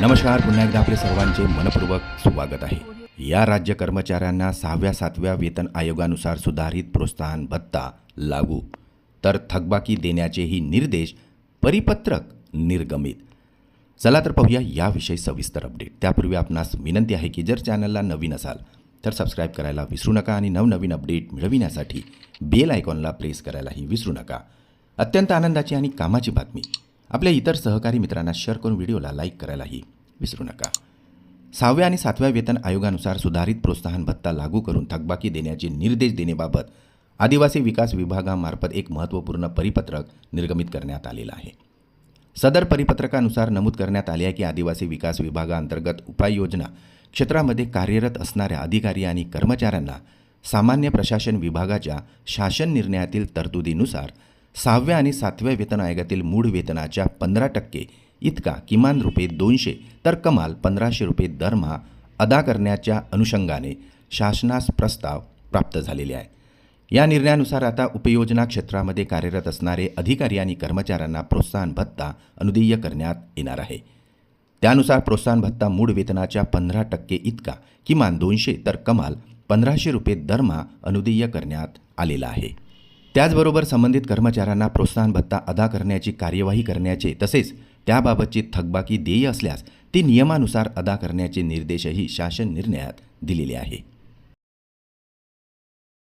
नमस्कार पुन्हा एकदा आपले सर्वांचे मनपूर्वक स्वागत आहे. या राज्य कर्मचाऱ्यांना सहाव्या सातव्या वेतन आयोगानुसार सुधारित प्रोत्साहन भत्ता लागू. तर थकबाकी देण्याचेही निर्देश परिपत्रक निर्गमित. चला तर पाहूया याविषयी सविस्तर अपडेट त्यापूर्वी आपणास विनंती आहे की जर चॅनलला नवीन असाल तर सबस्क्राईब करायला विसरू नका आणि नवनवीन अपडेट मिळविण्यासाठी बेल आयकॉनला प्रेस करायलाही विसरू नका. अत्यंत आनंदाची आणि कामाची बातमी. आपल्या इतर सहकारी मित्रांना शेअर करून व्हिडिओला लाईक करायलाही विसरू नका. सहाव्या आणि सातव्या वेतन आयोगानुसार सुधारित प्रोत्साहन भत्ता लागू करून थकबाकी देण्याचे निर्देश देण्याबाबत आदिवासी विकास विभागामार्फत एक महत्त्वपूर्ण परिपत्रक निर्गमित करण्यात आलेलं आहे. सदर परिपत्रकानुसार नमूद करण्यात आले आहे की आदिवासी विकास विभागाअंतर्गत उपाययोजना क्षेत्रामध्ये कार्यरत असणाऱ्या अधिकारी आणि कर्मचाऱ्यांना सामान्य प्रशासन विभागाच्या शासन निर्णयातील तरतुदीनुसार सहाव्या आणि सातव्या वेतन आयोगातील मूळ वेतनाच्या पंधरा टक्के इतका किमान रुपये दोनशे तर कमाल पंधराशे रुपये दरमहा अदा करण्याच्या अनुषंगाने शासनास प्रस्ताव प्राप्त झालेले आहे. या निर्णयानुसार आता उपयोजना क्षेत्रामध्ये कार्यरत असणारे अधिकारी आणि कर्मचाऱ्यांना प्रोत्साहन भत्ता अनुदेय करण्यात येणार आहे. त्यानुसार प्रोत्साहन भत्ता मूळ वेतनाच्या पंधरा टक्के इतका किमान दोनशे तर कमाल पंधराशे रुपये दरमहा अनुदेय करण्यात आलेला आहे. त्याचबरोबर संबंधित कर्मचाऱ्यांना प्रोत्साहन भत्ता अदा करण्याची कार्यवाही करण्याचे तसेच त्याबाबतची थकबाकी देय असल्यास ती नियमानुसार अदा करण्याचे निर्देशही शासन निर्णयात दिलेले आहे.